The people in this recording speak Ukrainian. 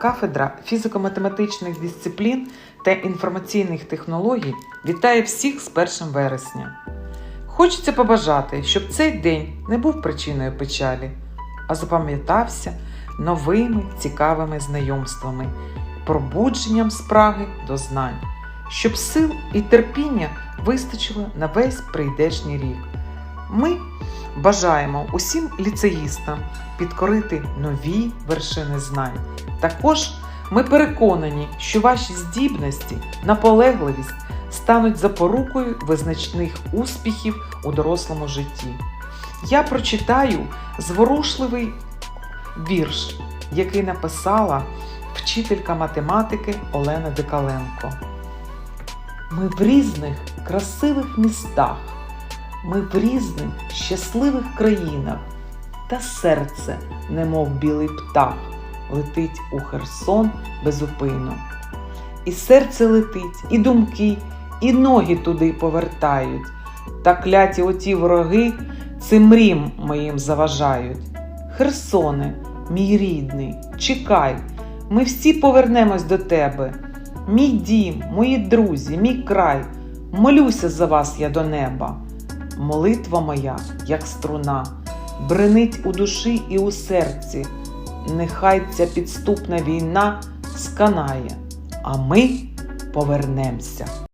Кафедра фізико-математичних дисциплін та інформаційних технологій вітає всіх з 1 вересня. Хочеться побажати, щоб цей день не був причиною печалі, а запам'ятався новими цікавими знайомствами, пробудженням спраги до знань, щоб сил і терпіння вистачило на весь прийдешній рік. Ми бажаємо усім ліцеїстам підкорити нові вершини знань. Також ми переконані, що ваші здібності, наполегливість стануть запорукою визначних успіхів у дорослому житті. Я прочитаю зворушливий вірш, який написала вчителька математики Олена Дикаленко. Ми в різних красивих містах, ми в різних щасливих країнах, та серце, немов білий птах, летить у Херсон безупину. І серце летить, і думки, і ноги туди повертають, та кляті оті вороги цим мрім моїм заважають. Херсоне, мій рідний, чекай, ми всі повернемось до тебе. Мій дім, мої друзі, мій край, молюся за вас я до неба. Молитва моя, як струна, бренить у душі і у серці. Нехай ця підступна війна сканає, а ми повернемося.